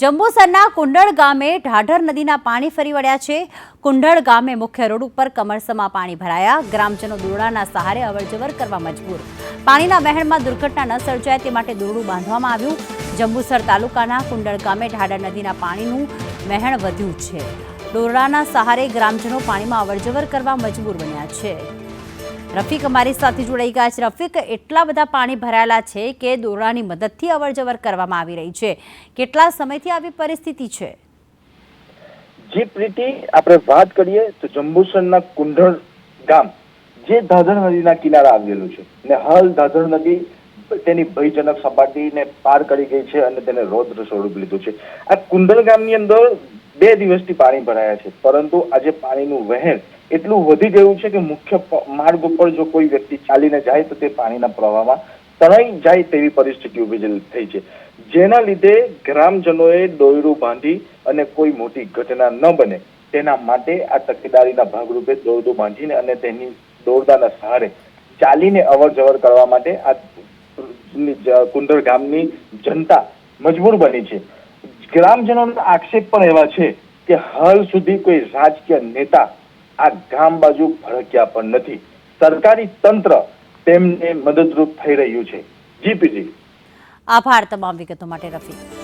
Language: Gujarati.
જંબુસરના કુંડળ ગામે ઢાઢર નદીના પાણી ફરી વળ્યા છે. કુંડળ ગામે મુખ્ય રોડ ઉપર કમરસમાં પાણી ભરાયા. ગ્રામજનો દોરડાના સહારે અવરજવર કરવા મજબૂર. પાણીના વહેણમાં દુર્ઘટના ન સર્જાય તે માટે દોરડું બાંધવામાં આવ્યું. જંબુસર તાલુકાના કુંડળ ગામે ઢાઢર નદીના પાણીનું વહેણ વધ્યું છે. દોરડાના સહારે ગ્રામજનો પાણીમાં અવરજવર કરવા મજબૂર બન્યા છે. રફીક અમારી સાથે જોડાઈ ગયા છે. રફીક, એટલા બધા પાણી ભરાયેલા છે કે દોરડાની મદદથી અવરજવર કરવામાં આવી રહી છે. કેટલા સમયથી આવી પરિસ્થિતિ છે? જી, પ્રીતિ, આપણે વાત કરીએ તો જંબુસરના કુંઢળ ગામ, જે દાદર નદીના કિનારે આવેલું છે. ને હાલ દાદર નદી તેની ભયજનક સપાટીને પાર કરી ગઈ છે અને તેને રૌદ્ર સ્વરૂપ લીધું છે. આ કુંડળ ગામની અંદર બે દિવસથી પાણી ભરાયા છે. પરંતુ આજે પાણીનું વહેણ એટલું વધી ગયું છે કે મુખ્ય માર્ગ ઉપર જો કોઈ વ્યક્તિ ચાલીને જાય તો તે પાણીના પ્રવાહમાં તણાઈ જાય તેવી પરિસ્થિતિ ઊભી થઈ છે. જેના લીધે ગ્રામજનોએ દોયડું બાંધી અને કોઈ મોટી ઘટના ન બને. તેના માટે આ તકેદારીના ભાગરૂપે દોરડું બાંધીને અને તેની દોરડાના સહારે ચાલીને અવર જવર કરવા માટે આ કુંદર ગામની જનતા મજબૂર બની છે. ગ્રામજનોના આક્ષેપ પણ એવા છે કે હાલ સુધી કોઈ રાજકીય નેતા આ ગામ બાજુ ભડક્યા પણ નથી. સરકારી તંત્ર તેમને મદદરૂપ થઈ રહ્યું છે. જીપીજી. આભાર તમામ વિગતો માટે રફીક.